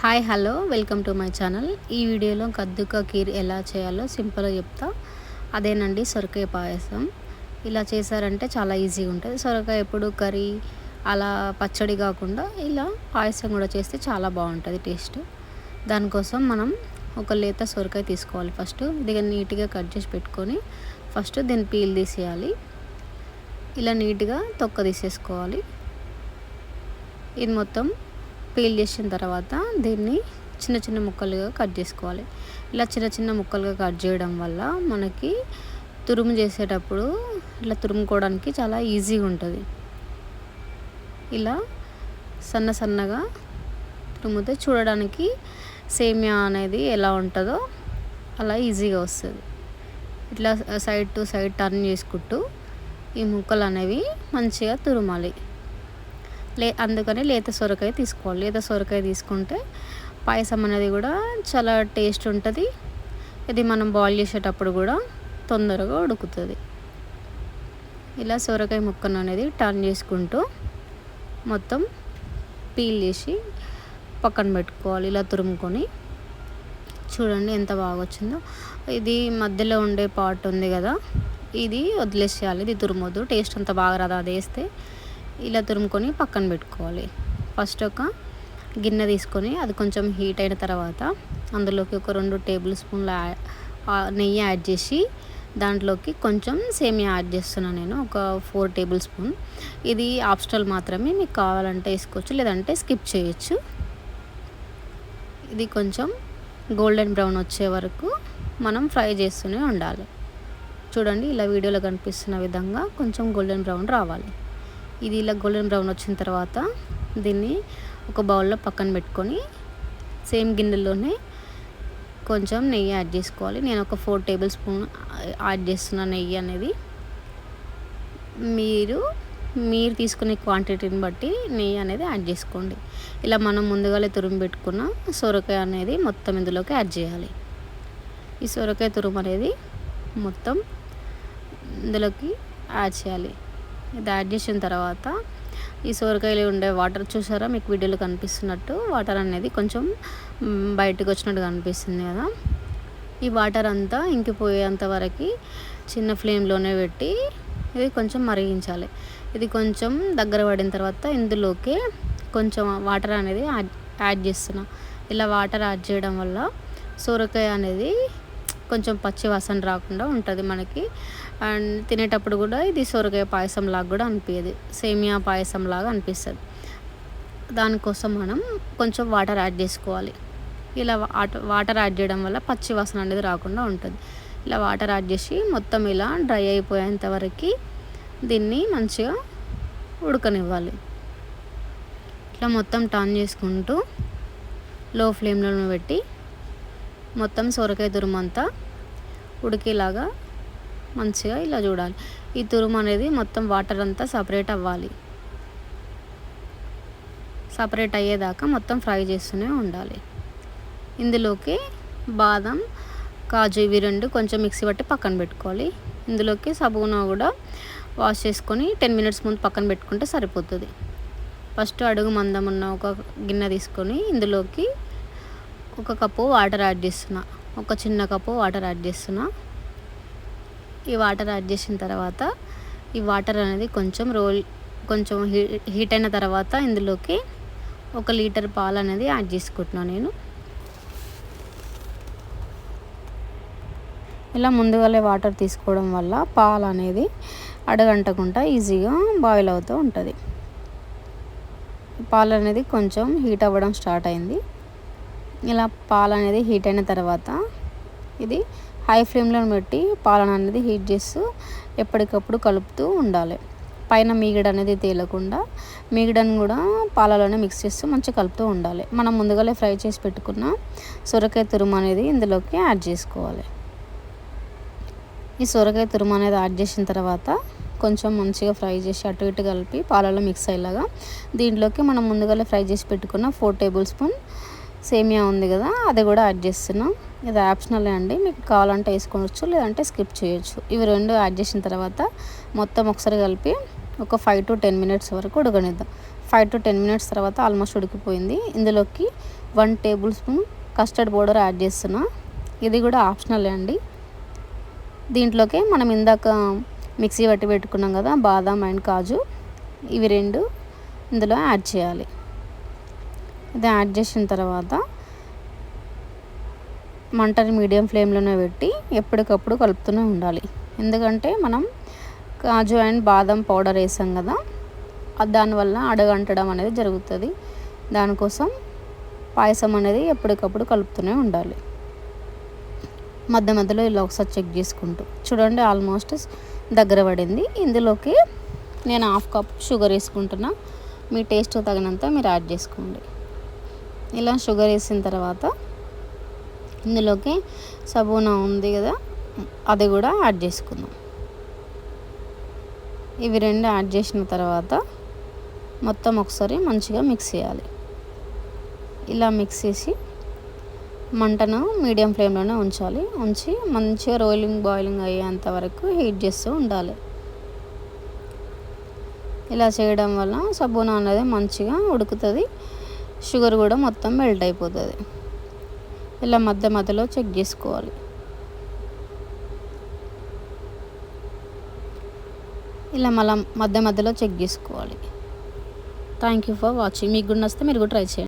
Hi hello. Welcome to my channel. ఈ వీడియోలో కద్దుక కీర్ ఎలా చేయాలో సింపుల్గా చెప్తా. అదేనండి సొరకాయ పాయసం. ఇలా చేశారంటే చాలా ఈజీగా ఉంటుంది. సొరకాయ ఎప్పుడు కర్రీ అలా పచ్చడి కాకుండా ఇలా పాయసం కూడా చేస్తే చాలా బాగుంటుంది టేస్ట్. దానికోసం మనం ఒక లేత సొరకాయ తీసుకోవాలి ఫస్ట్. దీన్ని నీట్గా కట్ చేసి పెట్టుకొని ఫస్ట్ దీన్ని పీల్ తీసేయాలి. ఇలా నీట్గా తొక్క తీసేసుకోవాలి. ఇది మొత్తం పీల్ చేసిన తర్వాత దీన్ని చిన్న చిన్న ముక్కలుగా కట్ చేసుకోవాలి. ఇలా చిన్న చిన్న ముక్కలుగా కట్ చేయడం వల్ల మనకి తురుము చేసేటప్పుడు ఇట్లా తురుముకోవడానికి చాలా ఈజీగా ఉంటుంది. ఇలా సన్న సన్నగా తురుముతే చూడడానికి సేమియా అనేది ఎలా ఉంటుందో అలా ఈజీగా వస్తుంది. ఇట్లా సైడ్ టు సైడ్ టర్న్ చేసుకుంటూ ఈ ముక్కలు అనేవి మంచిగా తురుమాలి. లే అందుకని లేత సొరకాయ తీసుకోవాలి. లేత సొరకాయ తీసుకుంటే పాయసం అనేది కూడా చాలా టేస్ట్ ఉంటుంది. ఇది మనం బాయిల్ చేసేటప్పుడు కూడా తొందరగా ఉడుకుతుంది. ఇలా సొరకాయ ముక్కను అనేది టర్న్ చేసుకుంటూ మొత్తం పీల్ చేసి పక్కన పెట్టుకోవాలి. ఇలా తురుముకొని. చూడండి ఎంత బాగా వచ్చిందో. ఇది మధ్యలో ఉండే పార్ట్ ఉంది కదా ఇది వదిలేసేయాలి. ఇది తురుమొద్దు. టేస్ట్ అంత బాగా రాదు. అది వేస్తే ఇలా తురుముకొని పక్కన పెట్టుకోవాలి. ఫస్ట్ ఒక గిన్నె తీసుకొని అది కొంచెం హీట్ అయిన తర్వాత అందులోకి ఒక రెండు టేబుల్ స్పూన్ల నెయ్యి యాడ్ చేసి దాంట్లోకి కొంచెం సేమియా యాడ్ చేస్తున్నాను నేను ఒక ఫోర్ టేబుల్ స్పూన్. ఇది ఆప్షనల్ మాత్రమే మీకు కావాలంటే వేసుకోవచ్చు లేదంటే స్కిప్ చేయొచ్చు. ఇది కొంచెం గోల్డెన్ బ్రౌన్ వచ్చే వరకు మనం ఫ్రై చేస్తూనే ఉండాలి. చూడండి ఇలా వీడియోలో కనిపిస్తున్న విధంగా కొంచెం గోల్డెన్ బ్రౌన్ రావాలి. ఇది ఇలా గోల్డెన్ బ్రౌన్ వచ్చిన తర్వాత దీన్ని ఒక బౌల్లో పక్కన పెట్టుకొని సేమ్ గిన్నెలోనే కొంచెం నెయ్యి యాడ్ చేసుకోవాలి. నేను ఒక ఫోర్ టేబుల్ స్పూన్ యాడ్ చేస్తున్న నెయ్యి అనేది. మీరు మీరు తీసుకునే క్వాంటిటీని బట్టి నెయ్యి అనేది యాడ్ చేసుకోండి. ఇలా మనం ముందుగానే తురుము పెట్టుకున్న సొరకాయ అనేది మొత్తం ఇందులోకి యాడ్ చేయాలి. ఈ సొరకాయ తురుము అనేది మొత్తం ఇందులోకి యాడ్ చేయాలి. ఇది యాడ్ చేసిన తర్వాత ఈ సోరకాయలు ఉండే వాటర్ చూసారా? మీకు వీడియోలో కనిపిస్తున్నట్టు వాటర్ అనేది కొంచెం బయటకు వచ్చినట్టు కనిపిస్తుంది కదా. ఈ వాటర్ అంతా ఇంకిపోయేంత వరకు చిన్న ఫ్లేమ్లోనే పెట్టి ఇది కొంచెం మరిగించాలి. ఇది కొంచెం దగ్గర పడిన తర్వాత ఇందులోకి కొంచెం వాటర్ అనేది యాడ్ యాడ్ చేస్తున్నా. ఇలా వాటర్ యాడ్ చేయడం వల్ల సోరకాయ అనేది కొంచెం పచ్చి వాసన రాకుండా ఉంటుంది మనకి. అండ్ తినేటప్పుడు కూడా ఇది సొరకాయ పాయసం లాగా కూడా అనిపించదు సేమియా పాయసం లాగా అనిపిస్తుంది. దానికోసం మనం కొంచెం వాటర్ యాడ్ చేసుకోవాలి. ఇలా వాటర్ యాడ్ చేయడం వల్ల పచ్చి వాసన అనేది రాకుండా ఉంటుంది. ఇలా వాటర్ యాడ్ చేసి మొత్తం ఇలా డ్రై అయిపోయేంత వరకు దీన్ని మంచిగా ఉడకనివ్వాలి. ఇట్లా మొత్తం టర్న్ చేసుకుంటూ లో ఫ్లేమ్లో పెట్టి మొత్తం సొరకాయ తురుమంతా ఉడికేలాగా మంచిగా ఇలా చూడాలి. ఈ తురుము అనేది మొత్తం వాటర్ అంతా సపరేట్ అవ్వాలి. సపరేట్ అయ్యేదాకా మొత్తం ఫ్రై చేస్తూనే ఉండాలి. ఇందులోకి బాదం కాజు ఇవి రెండు కొంచెం మిక్సీ పట్టి పక్కన పెట్టుకోవాలి. ఇందులోకి సబూనా కూడా వాష్ చేసుకొని టెన్ మినిట్స్ ముందు పక్కన పెట్టుకుంటే సరిపోతుంది. ఫస్ట్ అడుగు మందం ఉన్న ఒక గిన్నె తీసుకొని ఇందులోకి ఒక కప్పు వాటర్ యాడ్ చేస్తున్నా. ఒక చిన్న కప్పు వాటర్ యాడ్ చేస్తున్నా. ఈ వాటర్ యాడ్ చేసిన తర్వాత ఈ వాటర్ అనేది కొంచెం రోల్ కొంచెం హీట్ అయిన తర్వాత ఇందులోకి ఒక లీటర్ పాలు అనేది యాడ్ చేసుకుంటున్నాను నేను. ఇలా ముందుగానే వాటర్ తీసుకోవడం వల్ల పాలు అనేది అడగంటకుండా ఈజీగా బాయిల్ అవుతూ ఉంటుంది. పాలు అనేది కొంచెం హీట్ అవ్వడం స్టార్ట్ అయింది. ఇలా పాలు అనేది హీట్ అయిన తర్వాత ఇది హై ఫ్లేమ్లో పెట్టి పాలన అనేది హీట్ చేస్తూ ఎప్పటికప్పుడు కలుపుతూ ఉండాలి. పైన మీగడ అనేది తేలకుండా మీగడను కూడా పాలలోనే మిక్స్ చేస్తూ మంచిగా కలుపుతూ ఉండాలి. మనం ముందుగానే ఫ్రై చేసి పెట్టుకున్న సొరకాయ తురుము అనేది ఇందులోకి యాడ్ చేసుకోవాలి. ఈ సొరకాయ తురుము అనేది యాడ్ చేసిన తర్వాత కొంచెం మంచిగా ఫ్రై చేసి అటు ఇటు కలిపి పాలలో మిక్స్ అయ్యేలాగా దీంట్లోకి మనం ముందుగానే ఫ్రై చేసి పెట్టుకున్న ఫోర్ టేబుల్ స్పూన్ సేమియా ఉంది కదా అది కూడా యాడ్ చేస్తున్నాం. ఇది ఆప్షనలే అండి. మీకు కావాలంటే వేసుకోవచ్చు లేదంటే స్కిప్ చేయొచ్చు. ఇవి రెండు యాడ్ చేసిన తర్వాత మొత్తం ఒకసారి కలిపి ఒక ఫైవ్ టు టెన్ మినిట్స్ వరకు ఉడకనిద్దాం. ఫైవ్ టు టెన్ మినిట్స్ తర్వాత ఆల్మోస్ట్ ఉడికిపోయింది. ఇందులోకి one tablespoon custard powder add చేస్తున్నా. ఇది కూడా ఆప్షనలే అండి. దీంట్లోకి మనం ఇందాక మిక్సీ పట్టి పెట్టుకున్నాం కదా బాదాం అండ్ కాజు. ఇవి రెండు ఇందులో యాడ్ చేయాలి. ఇది యాడ్ చేసిన తర్వాత మంటని మీడియం ఫ్లేమ్లోనే పెట్టి ఎప్పటికప్పుడు కలుపుతూనే ఉండాలి. ఎందుకంటే మనం కాజు అండ్ బాదం పౌడర్ వేసాం కదా దానివల్ల అడగంటడం అనేది జరుగుతుంది. దానికోసం పాయసం అనేది ఎప్పటికప్పుడు కలుపుతూనే ఉండాలి. మధ్య మధ్యలో ఇలా ఒకసారి చెక్ చేసుకుంటూ. చూడండి ఆల్మోస్ట్ దగ్గర పడింది. ఇందులోకి నేను హాఫ్ కప్ షుగర్ వేసుకుంటున్నా. మీ టేస్ట్ తగినంత మీరు యాడ్ చేసుకోండి. ఇలా షుగర్ వేసిన తర్వాత ఇందులోకి సబూనా ఉంది కదా అది కూడా యాడ్ చేసుకుందాం. ఇవి రెండు యాడ్ చేసిన తర్వాత మొత్తం ఒకసారి మంచిగా మిక్స్ చేయాలి. ఇలా మిక్స్ చేసి మంటను మీడియం ఫ్లేమ్లోనే ఉంచాలి. ఉంచి మంచిగా రోలింగ్ బాయిలింగ్ అయ్యేంత వరకు హీట్ చేస్తూ ఉండాలి. ఇలా చేయడం వల్ల సబూనా అనేది మంచిగా ఉడుకుతుంది. షుగర్ కూడా మొత్తం మెల్ట్ అయిపోతుంది. ఇలా మధ్య మధ్యలో చెక్ చేసుకోవాలి. ఇలా మళ్ళీ మధ్య మధ్యలో చెక్ చేసుకోవాలి. థ్యాంక్ యూ ఫర్ వాచింగ్ మీకు కూడా వస్తే మీరు కూడా ట్రై చేయండి.